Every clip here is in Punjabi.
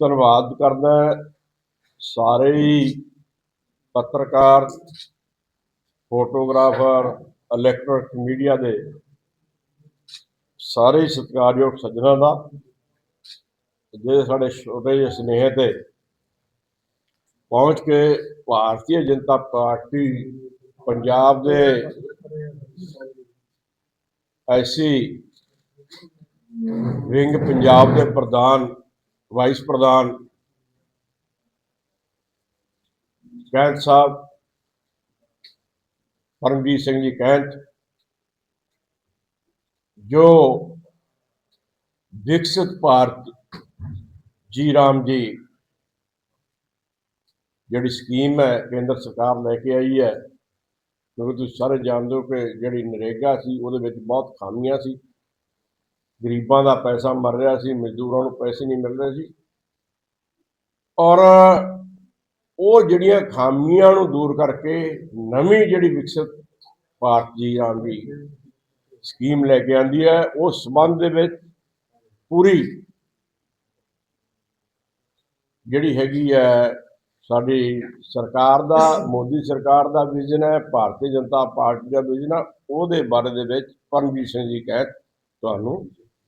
ਧੰਨਵਾਦ ਕਰਦਾ ਸਾਰੇ ਹੀ ਪੱਤਰਕਾਰ, ਫੋਟੋਗ੍ਰਾਫਰ ਇਲੈਕਟ੍ਰੋਨਿਕ ਮੀਡੀਆ ਦੇ ਸਾਰੇ ਹੀ ਸਤਿਕਾਰਯੋਗ ਸੱਜਣਾਂ ਦਾ, ਜਿਹੜੇ ਸਾਡੇ ਛੋਟੇ ਜਿਹੇ ਸੁਨੇਹੇ ਤੇ ਪਹੁੰਚ ਕੇ ਭਾਰਤੀ ਜਨਤਾ ਪਾਰਟੀ ਪੰਜਾਬ ਦੇ ਐਸੀ ਵਿੰਗ ਪੰਜਾਬ ਦੇ ਪ੍ਰਧਾਨ ਵਾਈਸ ਪ੍ਰਧਾਨ ਕੈਂਟ ਸਾਹਿਬ, ਪਰਮਜੀਤ ਸਿੰਘ ਜੀ ਕੈਂਟ, ਜੋ ਵਿਕਸਿਤ ਭਾਰਤ ਜੀ ਰਾਮ ਜੀ ਜਿਹੜੀ ਸਕੀਮ ਹੈ, ਕੇਂਦਰ ਸਰਕਾਰ ਲੈ ਕੇ ਆਈ ਹੈ, ਕਿਉਂਕਿ ਤੁਸੀਂ ਸਾਰੇ ਜਾਣਦੇ ਹੋ ਕਿ ਜਿਹੜੀ ਨਰੇਗਾ ਸੀ, ਉਹਦੇ ਵਿੱਚ ਬਹੁਤ ਖਾਮੀਆਂ ਸੀ। ਗਰੀਬਾਂ ਦਾ ਪੈਸਾ ਮਰ ਰਿਹਾ ਸੀ, ਮਜ਼ਦੂਰਾਂ ਨੂੰ ਪੈਸੇ ਨਹੀਂ ਮਿਲ ਰਹੇ ਸੀ। ਔਰ ਉਹ ਜਿਹੜੀਆਂ ਖਾਮੀਆਂ ਨੂੰ ਦੂਰ ਕਰਕੇ ਨਵੀਂ ਜਿਹੜੀ ਵਿਕਸਿਤ ਭਾਰਤ ਜੀ ਰਾਮ ਦੀ ਸਕੀਮ ਲੈ ਕੇ ਆਂਦੀ ਹੈ, ਉਸ ਸੰਬੰਧ ਦੇ ਵਿੱਚ ਪੂਰੀ ਜਿਹੜੀ ਹੈਗੀ ਹੈ, ਸਾਡੀ ਸਰਕਾਰ ਦਾ, ਮੋਦੀ ਸਰਕਾਰ ਦਾ ਵਿਜ਼ਨ ਹੈ, ਭਾਰਤੀ ਜਨਤਾ ਪਾਰਟੀ ਦਾ ਵਿਜ਼ਨ ਹੈ, ਉਹਦੇ ਬਾਰੇ ਦੇ ਵਿੱਚ ਪਰਮਜੀਤ ਸਿੰਘ ਜੀ ਕਹਿ ਤੁਹਾਨੂੰ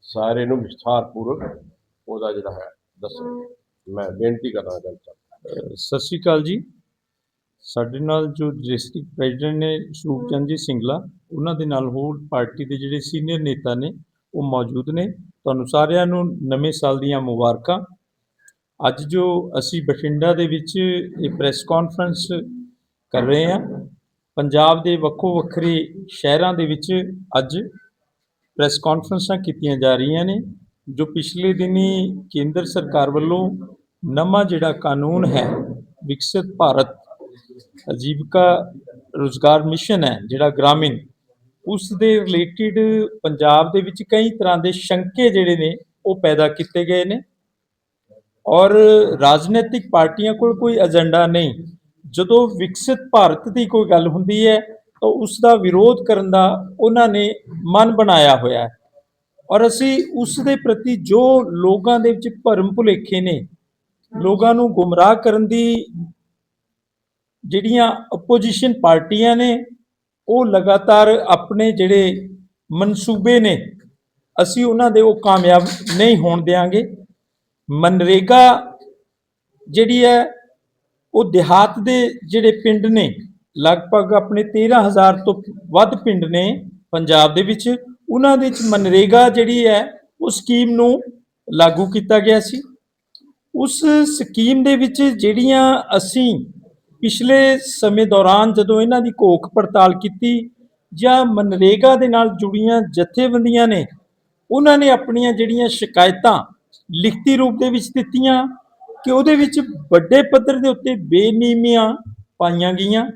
ਸਾਰੇ ਨੂੰ ਵਿਸਥਾਰਪੂਰਵਕ ਉਹਦਾ ਜਿਹੜਾ ਹੈ, ਦੱਸੋ। ਮੈਂ ਬੇਨਤੀ ਕਰਨਾ ਚਾਹੁੰਦਾ ਸਤਿ ਸ਼੍ਰੀ ਅਕਾਲ ਜੀ। ਸਾਡੇ ਨਾਲ ਜੋ ਡਿਸਟ੍ਰਿਕਟ ਪ੍ਰੈਜ਼ੀਡੈਂਟ ਨੇ ਸਰੂਪ ਚੰਦ ਜੀ ਸਿੰਗਲਾ, ਉਹਨਾਂ ਦੇ ਨਾਲ ਹੋਰ ਪਾਰਟੀ ਦੇ ਜਿਹੜੇ ਸੀਨੀਅਰ ਨੇਤਾ ਨੇ, ਉਹ ਮੌਜੂਦ ਨੇ। ਤੁਹਾਨੂੰ ਸਾਰਿਆਂ ਨੂੰ ਨਵੇਂ ਸਾਲ ਦੀਆਂ ਮੁਬਾਰਕਾਂ। ਅੱਜ ਜੋ ਅਸੀਂ ਬਠਿੰਡਾ ਦੇ ਵਿੱਚ ਇਹ ਪ੍ਰੈਸ ਕਾਨਫਰੰਸ ਕਰ ਰਹੇ ਹਾਂ, ਪੰਜਾਬ ਦੇ ਵੱਖੋ ਵੱਖਰੇ ਸ਼ਹਿਰਾਂ ਦੇ ਵਿੱਚ ਅੱਜ ਪ੍ਰੈਸ ਕਾਨਫਰੰਸਾਂ ਕੀਤੀਆਂ ਜਾ ਰਹੀਆਂ ਨੇ, ਜੋ ਪਿਛਲੇ ਦਿਨੀ ਕੇਂਦਰ ਸਰਕਾਰ ਵੱਲੋਂ ਨਵਾਂ ਜਿਹੜਾ ਕਾਨੂੰਨ ਹੈ, ਵਿਕਸਿਤ ਭਾਰਤ ਅਜੀਵਿਕਾ ਰੋਜ਼ਗਾਰ ਮਿਸ਼ਨ ਹੈ, ਜਿਹੜਾ ਗ੍ਰਾਮੀਣ, ਉਸ ਦੇ ਰਿਲੇਟਡ ਪੰਜਾਬ ਦੇ ਵਿੱਚ ਕਈ ਤਰ੍ਹਾਂ ਦੇ ਸ਼ੰਕੇ ਜਿਹੜੇ ਨੇ, ਉਹ ਪੈਦਾ ਕੀਤੇ ਗਏ ਨੇ। ਔਰ ਰਾਜਨੀਤਿਕ ਪਾਰਟੀਆਂ ਕੋਲ ਕੋਈ ਏਜੰਡਾ ਨਹੀਂ। ਜਦੋਂ ਵਿਕਸਿਤ ਭਾਰਤ ਦੀ ਕੋਈ ਗੱਲ ਹੁੰਦੀ ਹੈ ਤਾਂ ਉਸ ਦਾ ਵਿਰੋਧ ਕਰਨ ਦਾ ਉਹਨਾਂ ਨੇ ਮਨ ਬਣਾਇਆ ਹੋਇਆ ਹੈ। ਔਰ ਅਸੀਂ ਉਸ ਦੇ ਪ੍ਰਤੀ ਜੋ ਲੋਕਾਂ ਦੇ ਵਿੱਚ ਭਰਮ ਭੁਲੇਖੇ ਨੇ, ਲੋਕਾਂ ਨੂੰ ਗੁੰਮਰਾਹ ਕਰਨ ਦੀ ਜਿਹੜੀਆਂ ਆਪੋਜੀਸ਼ਨ ਪਾਰਟੀਆਂ ਨੇ, ਉਹ ਲਗਾਤਾਰ ਆਪਣੇ ਜਿਹੜੇ ਮਨਸੂਬੇ ਨੇ, ਅਸੀਂ ਉਹਨਾਂ ਦੇ ਉਹ ਕਾਮਯਾਬ ਨਹੀਂ ਹੋਣ ਦੇਵਾਂਗੇ ਮਨਰੇਗਾ ਜਿਹੜੀ ਹੈ, ਉਹ ਦਿਹਾਤ ਦੇ ਜਿਹੜੇ ਪਿੰਡ ਨੇ ਲਗਭਗ ਆਪਣੇ 13000 ਤੋਂ ਵੱਧ ਪਿੰਡ ਨੇ ਪੰਜਾਬ ਦੇ ਵਿੱਚ। ਉਹਨਾਂ ਦੇ ਵਿੱਚ ਮਨਰੇਗਾ ਜਿਹੜੀ ਹੈ, ਉਹ ਸਕੀਮ ਨੂੰ ਲਾਗੂ ਕੀਤਾ ਗਿਆ ਸੀ। ਉਸ ਸਕੀਮ ਦੇ ਵਿੱਚ ਜਿਹੜੀਆਂ ਅਸੀਂ ਪਿਛਲੇ ਸਮੇਂ ਦੌਰਾਨ ਜਦੋਂ ਇਹਨਾਂ ਦੀ ਘੋਖ ਪੜਤਾਲ ਕੀਤੀ ਜਾਂ ਮਨਰੇਗਾ ਦੇ ਨਾਲ ਜੁੜੀਆਂ ਜਥੇਬੰਦੀਆਂ ਨੇ, ਉਹਨਾਂ ਨੇ ਆਪਣੀਆਂ ਜਿਹੜੀਆਂ ਸ਼ਿਕਾਇਤਾਂ ਲਿਖਤੀ ਰੂਪ ਦੇ ਵਿੱਚ ਦਿੱਤੀਆਂ ਕਿ ਉਹਦੇ ਵਿੱਚ ਵੱਡੇ ਪੱਧਰ ਦੇ ਉੱਤੇ ਬੇਨੀਮੀਆਂ ਪਾਈਆਂ ਗਈਆਂ।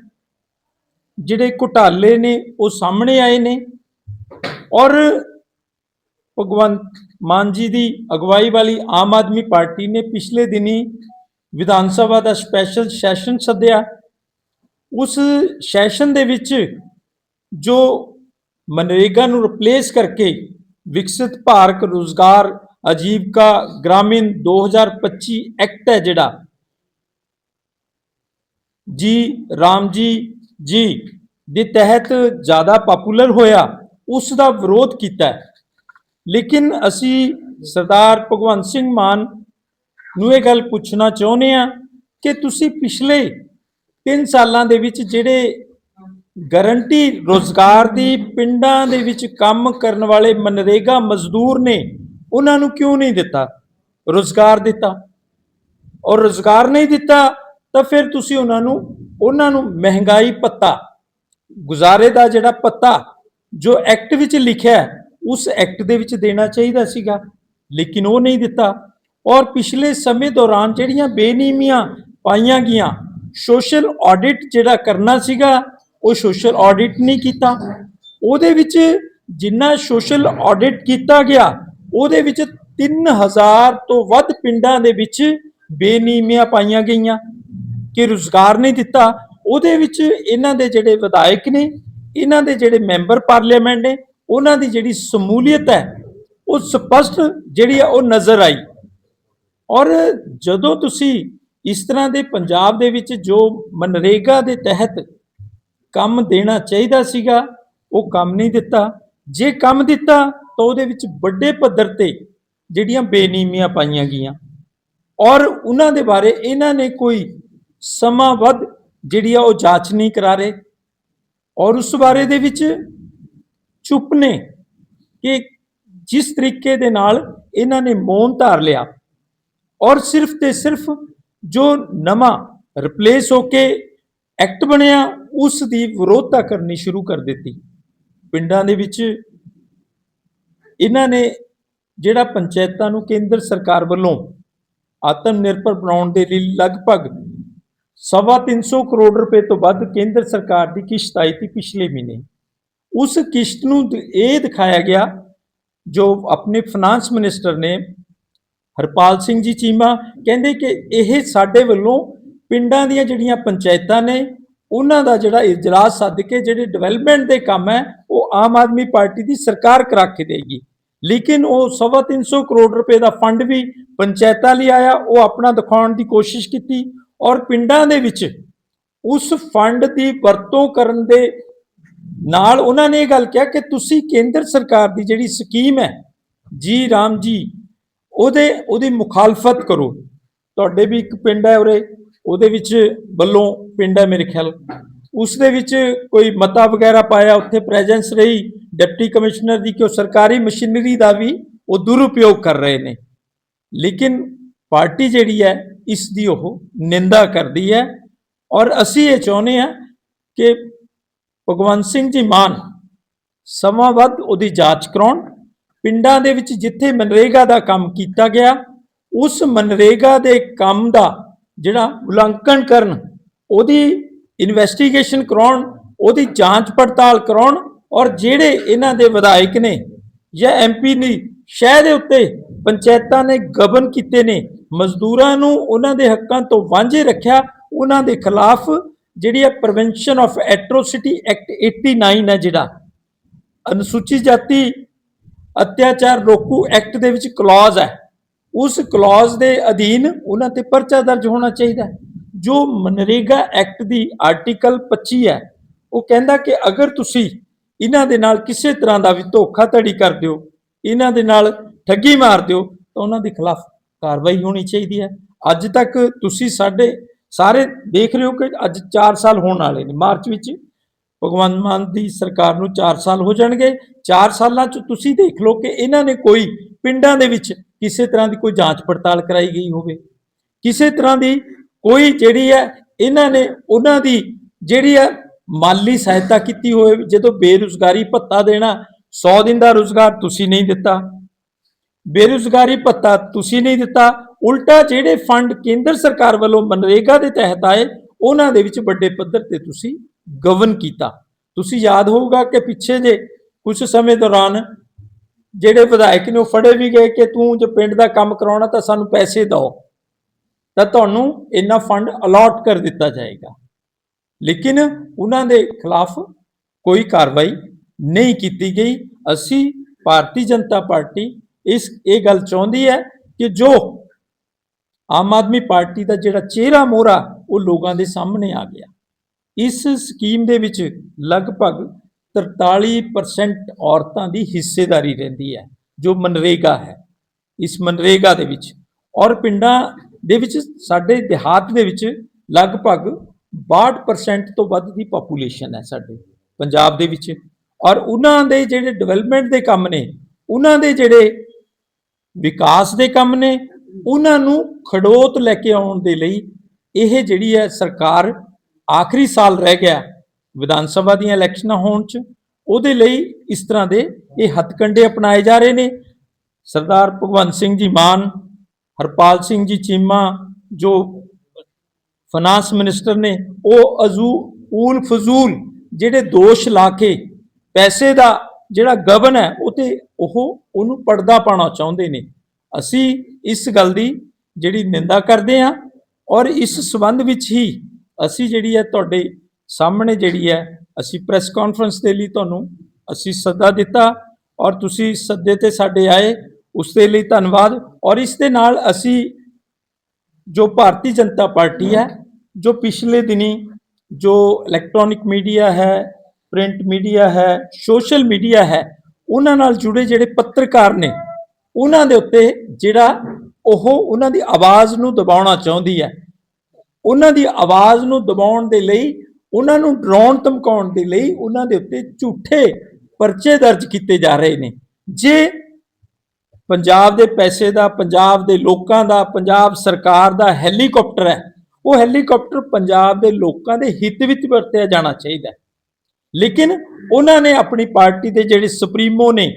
ਜਿਹੜੇ ਘੁਟਾਲੇ ਨੇ, ਉਹ ਸਾਹਮਣੇ ਆਏ ਨੇ। ਔਰ ਭਗਵੰਤ ਮਾਨ ਜੀ ਦੀ ਅਗਵਾਈ ਵਾਲੀ ਆਮ ਆਦਮੀ ਪਾਰਟੀ ਨੇ ਪਿਛਲੇ ਦਿਨੀ ਵਿਧਾਨ ਸਭਾ ਦਾ ਸਪੈਸ਼ਲ ਸੈਸ਼ਨ ਸੱਦਿਆ। ਉਸ ਸੈਸ਼ਨ ਦੇ ਵਿੱਚ ਜੋ ਮਨਰੇਗਾ ਨੂੰ ਰਿਪਲੇਸ ਕਰਕੇ ਵਿਕਸਿਤ ਭਾਰਤ ਰੋਜ਼ਗਾਰ ਆਜੀਵਕਾ ਗ੍ਰਾਮੀਣ 2025 ਐਕਟ ਹੈ ਜਿਹੜਾ, ਜੀ ਰਾਮ ਜੀ ਜੀ, ਦੇ ਤਹਿਤ ਜ਼ਿਆਦਾ ਪਪੂਲਰ ਹੋਇਆ, ਉਸ ਦਾ ਵਿਰੋਧ ਕੀਤਾ ਲੇਕਿਨ ਅਸੀਂ ਸਰਦਾਰ ਭਗਵੰਤ ਸਿੰਘ ਮਾਨ ਨੂੰ ਇਹ ਗੱਲ ਪੁੱਛਣਾ ਚਾਹੁੰਦੇ ਆ ਕਿ ਤੁਸੀਂ ਪਿਛਲੇ 3 ਸਾਲਾਂ ਦੇ ਵਿੱਚ ਜਿਹੜੇ ਗਰੰਟੀ ਰੋਜ਼ਗਾਰ ਦੀ ਪਿੰਡਾਂ ਦੇ ਵਿੱਚ ਕੰਮ ਕਰਨ ਵਾਲੇ ਮਨਰੇਗਾ ਮਜ਼ਦੂਰ ਨੇ, ਉਹਨਾਂ ਨੂੰ ਕਿਉਂ ਨਹੀਂ ਦਿੱਤਾ? ਰੋਜ਼ਗਾਰ ਦਿੱਤਾ। ਔਰ ਰੋਜ਼ਗਾਰ ਨਹੀਂ ਦਿੱਤਾ ਤਾਂ ਫਿਰ ਤੁਸੀਂ ਉਹਨਾਂ ਨੂੰ ਉਹਨਾਂ ਨੂੰ ਮਹਿੰਗਾਈ ਪੱਤਾ, ਗੁਜ਼ਾਰੇ ਦਾ ਜਿਹੜਾ ਪੱਤਾ ਜੋ ਐਕਟ ਵਿੱਚ ਲਿਖਿਆ ਉਸ ਐਕਟ ਦੇ ਵਿੱਚ ਦੇਣਾ ਚਾਹੀਦਾ ਸੀਗਾ, ਲੇਕਿਨ ਉਹ ਨਹੀਂ ਦਿੱਤਾ। ਔਰ ਪਿਛਲੇ ਸਮੇਂ ਦੌਰਾਨ ਜਿਹੜੀਆਂ ਬੇਨੀਮੀਆਂ ਪਾਈਆਂ ਗਈਆਂ, ਸੋਸ਼ਲ ਆਡਿਟ ਜਿਹੜਾ ਕਰਨਾ ਸੀਗਾ, ਉਹ ਸੋਸ਼ਲ ਆਡਿਟ ਨਹੀਂ ਕੀਤਾ। ਉਹਦੇ ਵਿੱਚ ਜਿੰਨਾ ਸੋਸ਼ਲ ਆਡਿਟ ਕੀਤਾ ਗਿਆ, ਉਹਦੇ ਵਿੱਚ 3000 ਤੋਂ ਵੱਧ ਪਿੰਡਾਂ ਦੇ ਵਿੱਚ ਬੇਨੀਮੀਆਂ ਪਾਈਆਂ ਗਈਆਂ। ਕਿ ਰੁਜ਼ਗਾਰ ਨਹੀਂ ਦਿੱਤਾ, ਉਹਦੇ ਵਿੱਚ ਇਹਨਾਂ ਦੇ ਜਿਹੜੇ ਵਿਧਾਇਕ ਨੇ, ਇਹਨਾਂ ਦੇ ਜਿਹੜੇ ਮੈਂਬਰ ਪਾਰਲੀਮੈਂਟ ਨੇ, ਉਹਨਾਂ ਦੀ ਜਿਹੜੀ ਸਮੂਲੀਅਤ ਹੈ, ਉਹ ਸਪਸ਼ਟ ਜਿਹੜੀ ਆ, ਉਹ ਨਜ਼ਰ ਆਈ। ਔਰ ਜਦੋਂ ਤੁਸੀਂ ਇਸ ਤਰ੍ਹਾਂ ਦੇ ਪੰਜਾਬ ਦੇ ਵਿੱਚ ਜੋ ਮਨਰੇਗਾ ਦੇ ਤਹਿਤ ਕੰਮ ਦੇਣਾ ਚਾਹੀਦਾ ਸੀਗਾ, ਉਹ ਕੰਮ ਨਹੀਂ ਦਿੱਤਾ। ਜੇ ਕੰਮ ਦਿੱਤਾ, ਤਾਂ ਉਹਦੇ ਵਿੱਚ ਵੱਡੇ ਪੱਧਰ ਤੇ ਜਿਹੜੀਆਂ ਬੇਨੀਮੀਆਂ ਪਾਈਆਂ ਗਈਆਂ। ਔਰ ਉਹਨਾਂ ਦੇ ਬਾਰੇ ਇਹਨਾਂ ਨੇ ਕੋਈ ਸਮਾਂ ਵੱਧ ਜਿਹੜੀ ਆ ਉਹ ਜਾਂਚ ਨਹੀਂ ਕਰਾ ਰਹੇ। ਔਰ ਉਸ ਬਾਰੇ ਦੇ ਵਿੱਚ ਚੁੱਪ ਨੇ ਕਿ ਜਿਸ ਤਰੀਕੇ ਦੇ ਨਾਲ ਇਹਨਾਂ ਨੇ ਮੌਨ ਧਾਰ ਲਿਆ। ਔਰ ਸਿਰਫ ਤੇ ਸਿਰਫ ਜੋ ਨਵਾਂ ਰਿਪਲੇਸ ਹੋ ਕੇ ਐਕਟ ਬਣਿਆ, ਉਸ ਦੀ ਵਿਰੋਧਤਾ ਕਰਨੀ ਸ਼ੁਰੂ ਕਰ ਦਿੱਤੀ। ਪਿੰਡਾਂ ਦੇ ਵਿੱਚ ਇਹਨਾਂ ਨੇ ਜਿਹੜਾ ਪੰਚਾਇਤਾਂ ਨੂੰ ਕੇਂਦਰ ਸਰਕਾਰ ਵੱਲੋਂ ਆਤਮ ਨਿਰਭਰ ਬਣਾਉਣ ਦੇ ਲਈ ਲਗਭਗ ਸਵਾ ਤਿੰਨ ਸੌ ਕਰੋੜ ਰੁਪਏ ਤੋਂ ਵੱਧ ਕੇਂਦਰ ਸਰਕਾਰ ਦੀ ਕਿਸ਼ਤ ਆਈ ਸੀ ਪਿਛਲੇ ਮਹੀਨੇ। ਉਸ ਕਿਸ਼ਤ ਨੂੰ ਇਹ ਦਿਖਾਇਆ ਗਿਆ ਜੋ ਆਪਣੇ ਫਾਈਨਾਂਸ ਮਿਨਿਸਟਰ ਨੇ ਹਰਪਾਲ ਸਿੰਘ ਜੀ ਚੀਮਾ ਕਹਿੰਦੇ ਕਿ ਇਹ ਸਾਡੇ ਵੱਲੋਂ ਪਿੰਡਾਂ ਦੀਆਂ ਜਿਹੜੀਆਂ ਪੰਚਾਇਤਾਂ ਨੇ, ਉਹਨਾਂ ਦਾ ਜਿਹੜਾ ਇਜਲਾਸ ਸੱਦ ਕੇ ਜਿਹੜੇ ਡਿਵੈਲਪਮੈਂਟ ਦੇ ਕੰਮ ਹੈ, ਉਹ ਆਮ ਆਦਮੀ ਪਾਰਟੀ ਦੀ ਸਰਕਾਰ ਕਰਾ ਕੇ ਦੇਗੀ। ਲੇਕਿਨ ਉਹ ਸਵਾ ਤਿੰਨ ਸੌ ਕਰੋੜ ਰੁਪਏ ਦਾ ਫੰਡ ਵੀ ਪੰਚਾਇਤਾਂ ਲਈ ਆਇਆ, ਉਹ ਆਪਣਾ ਦਿਖਾਉਣ ਦੀ ਕੋਸ਼ਿਸ਼ ਕੀਤੀ। ਔਰ ਪਿੰਡਾਂ ਦੇ ਵਿੱਚ ਉਸ ਫੰਡ ਦੀ ਵਰਤੋਂ ਕਰਨ ਦੇ ਨਾਲ ਉਹਨਾਂ ਨੇ ਇਹ ਗੱਲ ਕਿਹਾ ਕਿ ਤੁਸੀਂ ਕੇਂਦਰ ਸਰਕਾਰ ਦੀ ਜਿਹੜੀ ਸਕੀਮ ਹੈ, ਜੀ ਰਾਮ ਜੀ, ਉਹਦੇ, ਉਹਦੀ ਮੁਖਾਲਫਤ ਕਰੋ। ਤੁਹਾਡੇ ਵੀ ਇੱਕ ਪਿੰਡ ਹੈ ਉਰੇ, ਉਹਦੇ ਵਿੱਚ ਵੱਲੋਂ ਪਿੰਡ ਹੈ ਮੇਰੇ ਖਿਆਲ। ਉਸ ਦੇ ਵਿੱਚ ਕੋਈ ਮਤਾ ਵਗੈਰਾ ਪਾਇਆ, ਉੱਥੇ ਪ੍ਰੈਜ਼ੈਂਸ ਰਹੀ, ਡਿਪਟੀ ਕਮਿਸ਼ਨਰ ਦੀ ਕਿ ਉਹ ਸਰਕਾਰੀ ਮਸ਼ੀਨਰੀ ਦਾ ਵੀ ਉਹ ਦੁਰਉਪਯੋਗ ਕਰ ਰਹੇ ਨੇ। ਲੇਕਿਨ ਪਾਰਟੀ ਜਿਹੜੀ ਹੈ ਇਸ ਦੀ ਉਹ ਨਿੰਦਾ ਕਰਦੀ ਹੈ ਔਰ ਅਸੀਂ ਇਹ ਚਾਹੁੰਦੇ ਹਾਂ ਕਿ ਭਗਵੰਤ ਸਿੰਘ ਜੀ ਮਾਨ ਸਮਾਂ ਵੱਧ ਉਹਦੀ ਜਾਂਚ ਕਰਾਉਣ। ਪਿੰਡਾਂ ਦੇ ਵਿੱਚ ਜਿੱਥੇ ਮਨਰੇਗਾ ਦਾ ਕੰਮ ਕੀਤਾ ਗਿਆ, ਉਸ ਮਨਰੇਗਾ ਦੇ ਕੰਮ ਦਾ ਜਿਹੜਾ ਉਲੰਘਣ ਕਰਨ, ਉਹਦੀ ਇਨਵੈਸਟੀਗੇਸ਼ਨ ਕਰਾਉਣ, ਉਹਦੀ ਜਾਂਚ ਪੜਤਾਲ ਕਰਾਉਣ ਔਰ ਜਿਹੜੇ ਇਹਨਾਂ ਦੇ ਵਿਧਾਇਕ ਨੇ ਜਾਂ ਐਮਪੀ ਨੇ ਸ਼ਹਿ ਦੇ ਉੱਤੇ ਪੰਚਾਇਤਾਂ ਨੇ ਗਬਨ ਕੀਤੇ ਨੇ ਮਜ਼ਦੂਰਾਂ ਨੂੰ ਉਹਨਾਂ ਦੇ ਹੱਕਾਂ ਤੋਂ ਵਾਂਝੇ ਰੱਖਿਆ, ਉਹਨਾਂ ਦੇ ਖਿਲਾਫ ਜਿਹੜੀ ਹੈ ਪ੍ਰੀਵੈਂਸ਼ਨ ਆਫ ਐਟਰੋਸਿਟੀ ਐਕਟ 89 ਹੈ ਜਿਹੜਾ। ਅਨੁਸੂਚਿਤ ਜਾਤੀ ਅਤਿਆਚਾਰ ਰੋਕੂ ਐਕਟ ਦੇ ਵਿੱਚ ਕਲੌਜ਼ ਹੈ। ਉਸ ਕਲੌਜ਼ ਦੇ ਅਧੀਨ ਉਹਨਾਂ ਤੇ ਪਰਚਾ ਦਰਜ ਹੋਣਾ ਚਾਹੀਦਾ ਜੋ ਮਨਰੇਗਾ ਐਕਟ ਦੀ ਆਰਟੀਕਲ 25 ਹੈ, ਉਹ ਕਹਿੰਦਾ ਕਿ ਅਗਰ ਤੁਸੀਂ ਇਹਨਾਂ ਦੇ ਨਾਲ ਕਿਸੇ ਤਰ੍ਹਾਂ ਦਾ ਵੀ ਧੋਖਾਧੜੀ ਕਰਦੇ ਹੋ, ਇਹਨਾਂ ਦੇ ਨਾਲ ਠੱਗੀ ਮਾਰਦੇ ਹੋ, ਤਾਂ ਉਹਨਾਂ ਦੇ ਖਿਲਾਫ ਕਾਰਵਾਈ ਹੋਣੀ ਚਾਹੀਦੀ ਹੈ। ਅੱਜ ਤੱਕ ਤੁਸੀਂ ਸਾਡੇ ਸਾਰੇ ਦੇਖ ਰਹੇ ਹੋ ਕਿ ਅੱਜ 4 ਸਾਲ ਹੋਣ ਵਾਲੇ ਨੇ, ਮਾਰਚ ਵਿੱਚ। ਭਗਵੰਤ ਮਾਨ ਦੀ ਸਰਕਾਰ ਨੂੰ 4 ਸਾਲ ਹੋ ਜਾਣਗੇ। 4 ਸਾਲਾਂ ਚ ਤੁਸੀਂ ਦੇਖ ਲਓ ਕਿ ਇਹਨਾਂ ਨੇ ਕੋਈ ਪਿੰਡਾਂ ਦੇ ਵਿੱਚ ਕਿਸੇ ਤਰ੍ਹਾਂ ਦੀ ਕੋਈ ਜਾਂਚ ਪੜਤਾਲ ਕਰਾਈ ਗਈ ਹੋਵੇ। ਕਿਸੇ ਤਰ੍ਹਾਂ ਦੀ ਕੋਈ ਜਿਹੜੀ ਹੈ, ਇਹਨਾਂ ਨੇ ਉਹਨਾਂ ਦੀ ਜਿਹੜੀ ਹੈ ਮਾਲੀ ਸਹਾਇਤਾ ਕੀਤੀ ਹੋਵੇ। ਜਦੋਂ ਬੇਰੁਜ਼ਗਾਰੀ ਭੱਤਾ ਦੇਣਾ 100 ਦਿਨ ਦਾ ਰੁਜ਼ਗਾਰ ਤੁਸੀਂ ਨਹੀਂ ਦਿੱਤਾ। ਬੇਰੁਜ਼ਗਾਰੀ ਭੱਤਾ ਤੁਸੀਂ ਨਹੀਂ ਦਿੱਤਾ। ਉਲਟਾ ਜਿਹੜੇ ਫੰਡ ਕੇਂਦਰ ਸਰਕਾਰ ਵੱਲੋਂ ਮਨਰੇਗਾ ਦੇ ਤਹਿਤ ਆਏ, ਉਹਨਾਂ ਦੇ ਵਿੱਚ ਵੱਡੇ ਪੱਧਰ ਤੇ ਤੁਸੀਂ ਗਵਨ ਕੀਤਾ। ਤੁਸੀਂ ਯਾਦ ਹੋਊਗਾ ਕਿ ਪਿੱਛੇ ਜੇ ਕੁਝ ਸਮੇਂ ਦੌਰਾਨ ਜਿਹੜੇ ਵਿਧਾਇਕ ਨੇ ਉਹ ਫੜੇ ਵੀ ਗਏ ਕਿ ਤੂੰ ਜੇ ਪਿੰਡ ਦਾ ਕੰਮ ਕਰਾਉਣਾ ਤਾਂ ਸਾਨੂੰ ਪੈਸੇ ਦਿਓ, ਤਾਂ ਤੁਹਾਨੂੰ ਇੰਨਾ ਫੰਡ ਅਲਾਟ ਕਰ ਦਿੱਤਾ ਜਾਏਗਾ। ਲੇਕਿਨ ਉਹਨਾਂ ਦੇ ਖਿਲਾਫ ਕੋਈ ਕਾਰਵਾਈ ਨਹੀਂ ਕੀਤੀ ਗਈ। ਅਸੀਂ ਭਾਰਤੀ ਜਨਤਾ ਪਾਰਟੀ ਇਸ, ਇਹ ਗੱਲ ਚਾਹੁੰਦੀ ਹੈ ਕਿ ਜੋ ਆਮ ਆਦਮੀ ਪਾਰਟੀ ਦਾ ਜਿਹੜਾ ਚਿਹਰਾ ਮੋਹਰਾ, ਉਹ ਲੋਕਾਂ ਦੇ ਸਾਹਮਣੇ ਆ ਗਿਆ। ਇਸ ਸਕੀਮ ਦੇ ਵਿੱਚ ਲਗਭਗ 43% ਔਰਤਾਂ ਦੀ ਹਿੱਸੇਦਾਰੀ ਰਹਿੰਦੀ ਹੈ, ਜੋ ਮਨਰੇਗਾ ਹੈ। ਇਸ ਮਨਰੇਗਾ ਦੇ ਵਿੱਚ ਔਰ ਪਿੰਡਾਂ ਦੇ ਵਿੱਚ, ਸਾਡੇ ਦਿਹਾਤ ਦੇ ਵਿੱਚ ਲਗਭਗ 62% ਤੋਂ ਵੱਧ ਦੀ ਪੋਪੂਲੇਸ਼ਨ ਹੈ ਸਾਡੇ, ਪੰਜਾਬ ਦੇ ਵਿੱਚ। ਔਰ ਉਹਨਾਂ ਦੇ ਜਿਹੜੇ ਡਿਵੈਲਪਮੈਂਟ ਦੇ ਕੰਮ ਨੇ, ਉਹਨਾਂ ਦੇ ਜਿਹੜੇ ਵਿਕਾਸ ਦੇ ਕੰਮ ਨੇ, ਉਹਨਾਂ ਨੂੰ ਖੜੋਤ ਲੈ ਕੇ ਆਉਣ ਦੇ ਲਈ ਇਹ ਜਿਹੜੀ ਹੈ ਸਰਕਾਰ ਆਖਰੀ ਸਾਲ ਰਹਿ ਗਿਆ ਵਿਧਾਨ ਸਭਾ ਦੀਆਂ ਇਲੈਕਸ਼ਨਾਂ ਹੋਣ ਚ, ਉਹਦੇ ਲਈ ਇਸ ਤਰ੍ਹਾਂ ਦੇ ਇਹ ਹੱਥਕੰਡੇ ਅਪਣਾਏ ਜਾ ਰਹੇ ਨੇ। ਸਰਦਾਰ ਭਗਵੰਤ ਸਿੰਘ ਜੀ ਮਾਨ, ਹਰਪਾਲ ਸਿੰਘ ਜੀ ਚੀਮਾ, ਜੋ ਫਾਈਨਾਂਸ ਮਿਨਿਸਟਰ ਨੇ, ਉਹ ਅਜ਼ੂ ਊਲ ਫਜ਼ੂਲ ਜਿਹੜੇ ਦੋਸ਼ ਲਾ ਕੇ ਪੈਸੇ ਦਾ ਜਿਹੜਾ ਗਵਨ ਹੈ, ਉਹ ਤੇ ਉਹ, ਉਹਨੂੰ ਪਰਦਾ ਪਾਉਣਾ ਚਾਹੁੰਦੇ ਨੇ। ਅਸੀਂ ਇਸ ਗੱਲ ਦੀ ਜਿਹੜੀ ਨਿੰਦਾ ਕਰਦੇ ਹਾਂ ਔਰ ਇਸ ਸਬੰਧ ਵਿੱਚ ਹੀ ਅਸੀਂ ਜਿਹੜੀ ਹੈ ਤੁਹਾਡੇ ਸਾਹਮਣੇ ਜਿਹੜੀ ਹੈ, ਅਸੀਂ ਪ੍ਰੈਸ ਕਾਨਫਰੰਸ ਦੇ ਲਈ ਤੁਹਾਨੂੰ, ਅਸੀਂ ਸੱਦਾ ਦਿੱਤਾ ਔਰ ਤੁਸੀਂ ਸੱਦੇ ਤੇ ਸਾਡੇ ਆਏ, ਉਸ ਦੇ ਲਈ ਧੰਨਵਾਦ ਔਰ ਇਸ ਦੇ ਨਾਲ ਅਸੀਂ ਜੋ ਭਾਰਤੀ ਜਨਤਾ ਪਾਰਟੀ ਹੈ, ਜੋ ਪਿਛਲੇ ਦਿਨੀ ਜੋ ਇਲੈਕਟ੍ਰੋਨਿਕ ਮੀਡੀਆ ਹੈ ਪ੍ਰਿੰਟ ਮੀਡੀਆ ਹੈ ਸੋਸ਼ਲ ਮੀਡੀਆ ਹੈ, ਉਹਨਾਂ ਨਾਲ ਜੁੜੇ ਜਿਹੜੇ ਪੱਤਰਕਾਰ ਨੇ, ਉਹਨਾਂ ਦੇ ਉੱਤੇ ਜਿਹੜਾ ਉਹ ਉਹਨਾਂ ਦੀ ਆਵਾਜ਼ ਨੂੰ ਦਬਾਉਣਾ ਚਾਹੁੰਦੀ ਹੈ। ਉਹਨਾਂ ਦੀ ਆਵਾਜ਼ ਨੂੰ ਦਬਾਉਣ ਦੇ ਲਈ, ਉਹਨਾਂ ਨੂੰ ਡਰਾਉਣ, ਧਮਕਾਉਣ ਦੇ ਲਈ ਉਹਨਾਂ ਦੇ ਉੱਤੇ ਝੂਠੇ ਪਰਚੇ ਦਰਜ ਕੀਤੇ ਜਾ ਰਹੇ ਨੇ। ਜੇ ਪੰਜਾਬ ਦੇ ਪੈਸੇ ਦਾ, ਪੰਜਾਬ ਦੇ ਲੋਕਾਂ ਦਾ, ਪੰਜਾਬ ਸਰਕਾਰ ਦਾ ਹੈਲੀਕਾਪਟਰ ਹੈ, ਉਹ ਹੈਲੀਕਾਪਟਰ ਪੰਜਾਬ ਦੇ ਲੋਕਾਂ ਦੇ ਹਿੱਤ ਵਿੱਚ ਵਰਤਿਆ ਜਾਣਾ ਚਾਹੀਦਾ ਲੇਕਿਨ ਉਹਨਾਂ ਨੇ ਆਪਣੀ ਪਾਰਟੀ ਦੇ ਜਿਹੜੇ ਸੁਪਰੀਮੋ ਨੇ,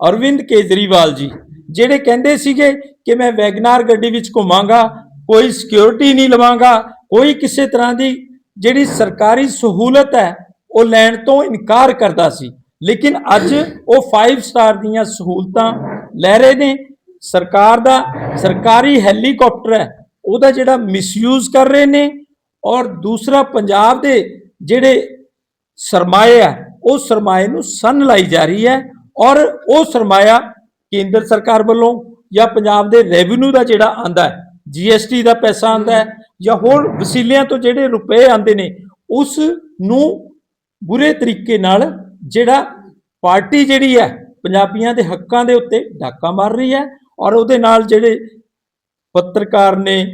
ਅਰਵਿੰਦ ਕੇਜਰੀਵਾਲ ਜੀ, ਜਿਹੜੇ ਕਹਿੰਦੇ ਸੀਗੇ ਕਿ ਮੈਂ ਵੈਗਨਾਰ ਗੱਡੀ ਵਿੱਚ ਘੁੰਮਾਂਗਾ, ਕੋਈ ਸਿਕਿਉਰਿਟੀ ਨਹੀਂ ਲਵਾਂਗਾ, ਕੋਈ ਕਿਸੇ ਤਰ੍ਹਾਂ ਦੀ ਜਿਹੜੀ ਸਰਕਾਰੀ ਸਹੂਲਤ ਹੈ, ਉਹ ਲੈਣ ਤੋਂ ਇਨਕਾਰ ਕਰਦਾ ਸੀ। ਲੇਕਿਨ ਅੱਜ ਉਹ 5 ਸਟਾਰ ਦੀਆਂ ਸਹੂਲਤਾਂ ਲੈ ਰਹੇ ਨੇ। ਸਰਕਾਰ ਦਾ ਸਰਕਾਰੀ ਹੈਲੀਕਾਪਟਰ ਹੈ, ਉਹਦਾ ਜਿਹੜਾ ਮਿਸਯੂਜ਼ ਕਰ ਰਹੇ ਨੇ ਔਰ ਦੂਸਰਾ ਪੰਜਾਬ ਦੇ ਜਿਹੜੇ ਸਰਮਾਏ ਆ ਉਹ ਸਰਮਾਏ ਨੂੰ ਸੰਨ ਲਾਈ ਜਾ ਰਹੀ ਹੈ ਔਰ ਉਹ ਸਰਮਾਇਆ ਕੇਂਦਰ ਸਰਕਾਰ ਵੱਲੋਂ ਜਾਂ ਪੰਜਾਬ ਦੇ ਰੈਵਨਿਊ ਦਾ ਜਿਹੜਾ ਆਂਦਾ ਹੈ ਜੀਐਸਟੀ ਦਾ ਪੈਸਾ ਆਂਦਾ ਹੈ ਜਾਂ ਹੋਰ ਵਸੀਲਿਆਂ ਤੋਂ ਜਿਹੜੇ ਰੁਪਏ ਆਂਦੇ ਨੇ, ਉਸ ਨੂੰ ਬੁਰੇ ਤਰੀਕੇ ਨਾਲ ਜਿਹੜਾ ਪਾਰਟੀ ਜਿਹੜੀ ਹੈ, ਪੰਜਾਬੀਆਂ ਦੇ ਹੱਕਾਂ ਦੇ ਉੱਤੇ ਡਾਕਾ ਮਾਰ ਰਹੀ ਹੈ ਔਰ ਉਹਦੇ ਨਾਲ ਜਿਹੜੇ ਪੱਤਰਕਾਰ ਨੇ,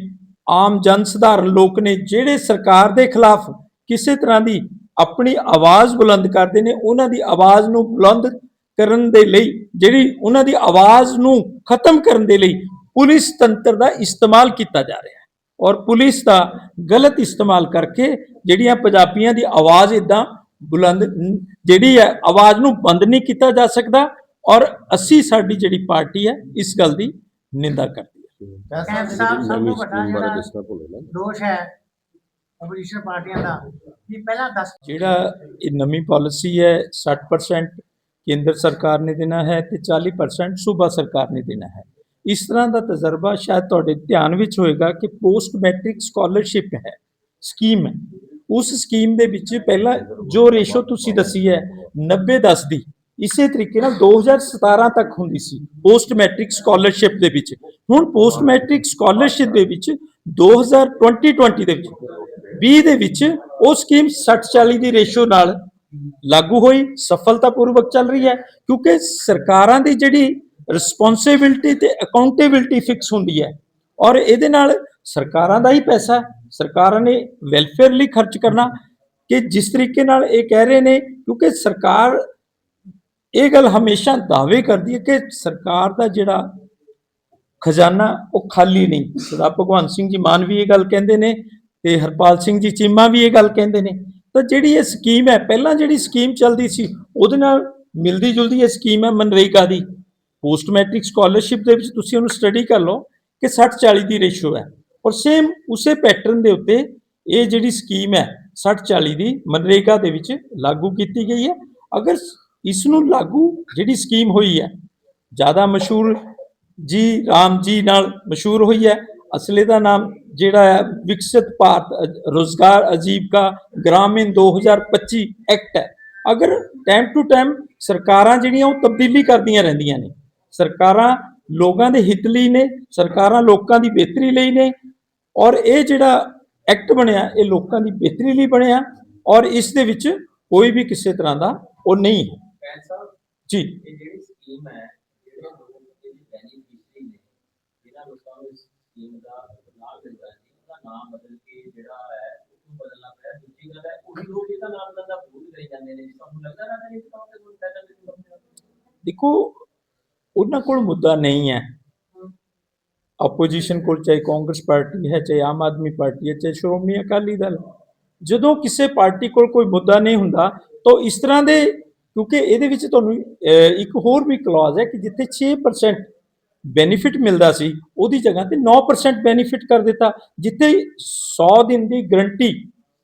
ਆਮ ਜਨ ਸਧਾਰਨ ਲੋਕ ਨੇ, ਜਿਹੜੇ ਸਰਕਾਰ ਦੇ ਖਿਲਾਫ ਕਿਸੇ ਤਰ੍ਹਾਂ ਦੀ ਆਪਣੀ ਆਵਾਜ਼ ਬੁਲੰਦ ਕਰਦੇ ਨੇ ਉਹਨਾਂ ਦੀ ਆਵਾਜ਼ ਨੂੰ ਬੁਲੰਦ ਕਰਨ ਦੇ ਲਈ ਜਿਹੜੀ ਉਹਨਾਂ ਦੀ ਆਵਾਜ਼ ਨੂੰ ਖਤਮ ਕਰਨ ਦੇ ਲਈ ਪੁਲਿਸ ਤੰਤਰ ਦਾ ਇਸਤੇਮਾਲ ਕੀਤਾ ਜਾ ਰਿਹਾ ਹੈ। ਔਰ ਪੁਲਿਸ ਦਾ ਗਲਤ ਇਸਤੇਮਾਲ ਕਰਕੇ ਜਿਹੜੀਆਂ ਪੰਜਾਬੀਆਂ ਦੀ ਆਵਾਜ਼ ਇਦਾਂ ਬੁਲੰਦ ਜਿਹੜੀ ਹੈ ਆਵਾਜ਼ ਨੂੰ ਬੰਦ ਨਹੀਂ ਕੀਤਾ ਜਾ ਸਕਦਾ ਔਰ ਅਸੀਂ ਸਾਡੀ ਜਿਹੜੀ ਪਾਰਟੀ ਹੈ ਇਸ ਗੱਲ ਦੀ ਨਿੰਦਾ ਕਰਦੀ ਹੈ। ਸਾਹਿਬ ਸਭ ਤੋਂ ਵੱਡਾ ਜਿਹੜਾ ਦੋਸ਼ ਹੈ ਆਪੋਜੀਸ਼ਨ ਪਾਰਟੀਆਂ ਦਾ ਕਿ ਪਹਿਲਾਂ ਦੱਸ ਜਿਹੜਾ ਇਹ ਨਵੀਂ ਪਾਲਿਸੀ ਹੈ 60% ਕੇਂਦਰ ਸਰਕਾਰ ਨੇ ਦੇਣਾ ਹੈ ਤੇ 40% ਸੂਬਾ ਸਰਕਾਰ ਨੇ ਦੇਣਾ ਹੈ। ਇਸ ਤਰ੍ਹਾਂ ਦਾ ਤਜਰਬਾ ਸ਼ਾਇਦ ਤੁਹਾਡੇ ਧਿਆਨ ਵਿੱਚ ਹੋਏਗਾ ਕਿ ਪੋਸਟ ਮੈਟ੍ਰਿਕ ਸਕਾਲਰਸ਼ਿਪ ਹੈ ਸਕੀਮ ਹੈ। ਉਸ ਸਕੀਮ ਦੇ ਵਿੱਚ ਪਹਿਲਾਂ ਜੋ ਰੇਸ਼ੋ ਤੁਸੀਂ ਦੱਸੀ ਹੈ 90 10 ਦੀ, ਇਸੇ ਤਰੀਕੇ ਨਾਲ 2017 ਤੱਕ ਹੁੰਦੀ ਸੀ ਪੋਸਟ ਮੈਟ੍ਰਿਕ ਸਕਾਲਰਸ਼ਿਪ ਦੇ ਵਿੱਚ। ਹੁਣ ਪੋਸਟ ਮੈਟ੍ਰਿਕ ਸਕਾਲਰਸ਼ਿਪ ਦੇ ਵਿੱਚ 2020 20 ਦੇ ਵਿੱਚ 20 ਦੇ ਵਿੱਚ ਉਹ ਸਕੀਮ 60 40 ਦੀ ਰੇਸ਼ੋ ਨਾਲ ਲਾਗੂ ਹੋਈ, ਸਫਲਤਾਪੂਰਵਕ ਚੱਲ ਰਹੀ ਹੈ, ਕਿਉਂਕਿ ਸਰਕਾਰਾਂ ਦੀ ਜਿਹੜੀ ਰਿਸਪੌਂਸਿਬਿਲਟੀ ਤੇ ਅਕਾਊਂਟੇਬਿਲਟੀ ਫਿਕਸ ਹੁੰਦੀ ਹੈ ਔਰ ਇਹਦੇ ਨਾਲ ਸਰਕਾਰਾਂ ਦਾ ਹੀ ਪੈਸਾ, ਸਰਕਾਰਾਂ ਨੇ ਵੈਲਫੇਅਰ ਲਈ ਖਰਚ ਕਰਨਾ, ਕਿ ਜਿਸ ਤਰੀਕੇ ਨਾਲ ਇਹ ਕਹਿ ਰਹੇ ਨੇ, ਕਿਉਂਕਿ ਸਰਕਾਰ ਇਹ ਗੱਲ ਹਮੇਸ਼ਾ ਦਾਅਵੇ ਕਰਦੀ ਹੈ ਕਿ ਸਰਕਾਰ ਦਾ ਜਿਹੜਾ ਖਜ਼ਾਨਾ ਉਹ ਖਾਲੀ ਨਹੀਂ, ਸਰਦਾਰ ਭਗਵੰਤ ਸਿੰਘ ਜੀ ਮਾਨ ਵੀ ਇਹ ਗੱਲ ਕਹਿੰਦੇ ਨੇ ਤੇ ਹਰਪਾਲ ਸਿੰਘ ਜੀ ਚੀਮਾ ਵੀ ਇਹ ਗੱਲ ਕਹਿੰਦੇ ਨੇ। ਤਾਂ ਜਿਹੜੀ ਇਹ ਸਕੀਮ ਹੈ, ਪਹਿਲਾਂ ਜਿਹੜੀ ਸਕੀਮ ਚੱਲਦੀ ਸੀ, ਉਹਦੇ ਨਾਲ ਮਿਲਦੀ ਜੁਲਦੀ ਇਹ ਸਕੀਮ ਹੈ ਮਨਰੇਗਾ ਦੀ। ਪੋਸਟ ਮੈਟ੍ਰਿਕ ਸਕਾਲਰਸ਼ਿਪ ਦੇ ਵਿੱਚ ਤੁਸੀਂ ਉਹਨੂੰ ਸਟੱਡੀ ਕਰ ਲਓ ਕਿ 60 40 ਦੀ ਰੇਸ਼ੋ ਹੈ। ਔਰ ਸੇਮ ਉਸੇ ਪੈਟਰਨ ਦੇ ਉੱਤੇ ਇਹ ਜਿਹੜੀ ਸਕੀਮ ਹੈ 60 40 ਦੀ ਮਨਰੇਗਾ ਦੇ ਵਿੱਚ ਲਾਗੂ ਕੀਤੀ ਗਈ ਹੈ। ਅਗਰ ਇਸ ਨੂੰ ਲਾਗੂ ਜਿਹੜੀ ਸਕੀਮ ਹੋਈ ਹੈ, ਜ਼ਿਆਦਾ ਮਸ਼ਹੂਰ ਜੀ ਰਾਮ ਜੀ ਨਾਲ ਮਸ਼ਹੂਰ ਹੋਈ ਹੈ ਅਸਲੇ ਦਾ ਨਾਮ ਜਿਹੜਾ ਹੈ ਵਿਕਸਿਤ ਭਾਰਤ ਰੋਜ਼ਗਾਰ ਅਜੀਵਕਾ ਗ੍ਰਾਮੀਣ 2025 ਐਕਟ ਹੈ। ਅਗਰ ਟਾਈਮ ਟੂ ਟਾਈਮ ਸਰਕਾਰਾਂ ਜਿਹੜੀਆਂ ਉਹ ਤਬਦੀਲੀ ਕਰਦੀਆਂ ਰਹਿੰਦੀਆਂ ਨੇ ਸਰਕਾਰਾਂ ਲੋਕਾਂ ਦੇ ਹਿੱਤ ਲਈ ਨੇ ਸਰਕਾਰਾਂ ਲੋਕਾਂ ਦੀ ਬਿਹਤਰੀ ਲਈ ਨੇ ਔਰ ਇਹ ਜਿਹੜਾ ਐਕਟ ਬਣਿਆ ਇਹ ਲੋਕਾਂ ਦੀ ਬਿਹਤਰੀ ਲਈ ਬਣਿਆ ਔਰ ਇਸ ਦੇ ਵਿੱਚ ਕੋਈ ਵੀ ਕਿਸੇ ਤਰ੍ਹਾਂ ਦਾ ਉਹ ਨਹੀਂ ਹੈ। ਜੀ। ਇਹ ਜਿਹੜੀ ਸਕੀਮ ਹੈ ਜਿਹੜੇ ਲੋਕ ਇਹਦੀ ਬੈਨੀਫੀਸ਼ਰੀ ਨੇ ਜਿਨ੍ਹਾਂ ਲੋਕਾਂ ਨੂੰ ਇਸ ਸਕੀਮ ਦਾ ਲਾਭ ਮਿਲਦਾ ਹੈ ਉਹਦਾ ਨਾਮ ਬਦਲ ਕੇ ਜਿਹੜਾ ਹੈ, ਉਹਨੂੰ ਬਦਲਣਾ ਪਿਆ। ਦੂਜੀ ਗੱਲ ਹੈ, ਉਹੀ ਲੋਕ ਇਹਦਾ ਨਾਮ ਬਦਲਦਾ ਭੁੱਲ ਗਏ ਜਾਂਦੇ ਨੇ ਤੁਹਾਨੂੰ ਲੱਗਦਾ ਨਾ ਕਿ ਇਸ ਤਰ੍ਹਾਂ ਦੇ ਕੋਈ ਫਾਇਦਾ ਨਹੀਂ ਦੇਖੋ, ਉਹਨਾਂ ਕੋਲ ਮੁੱਦਾ ਨਹੀਂ ਹੈ। ਆਪੋਜੀਸ਼ਨ ਕੋਲ ਚਾਹੇ ਕਾਂਗਰਸ ਪਾਰਟੀ ਹੈ, ਚਾਹੇ ਆਮ ਆਦਮੀ ਪਾਰਟੀ ਹੈ, ਚਾਹੇ ਸ਼੍ਰੋਮਣੀ ਅਕਾਲੀ ਦਲ। ਜਦੋਂ ਕਿਸੇ ਪਾਰਟੀ ਕੋਲ ਕੋਈ ਮੁੱਦਾ ਨਹੀਂ ਹੁੰਦਾ, ਤਾਂ ਇਸ ਤਰ੍ਹਾਂ ਦੇ, ਕਿਉਂਕਿ ਇਹਦੇ ਵਿੱਚ ਤੁਹਾਨੂੰ ਇੱਕ ਹੋਰ ਵੀ ਕਲੌਜ਼ ਹੈ ਕਿ ਜਿੱਥੇ 6% ਬੈਨੀਫਿਟ ਮਿਲਦਾ ਸੀ, ਉਹਦੀ ਜਗ੍ਹਾ ਤੇ 9% ਬੈਨੀਫਿਟ ਕਰ ਦਿੱਤਾ, ਜਿੱਥੇ 100 ਦਿਨ ਦੀ ਗਰੰਟੀ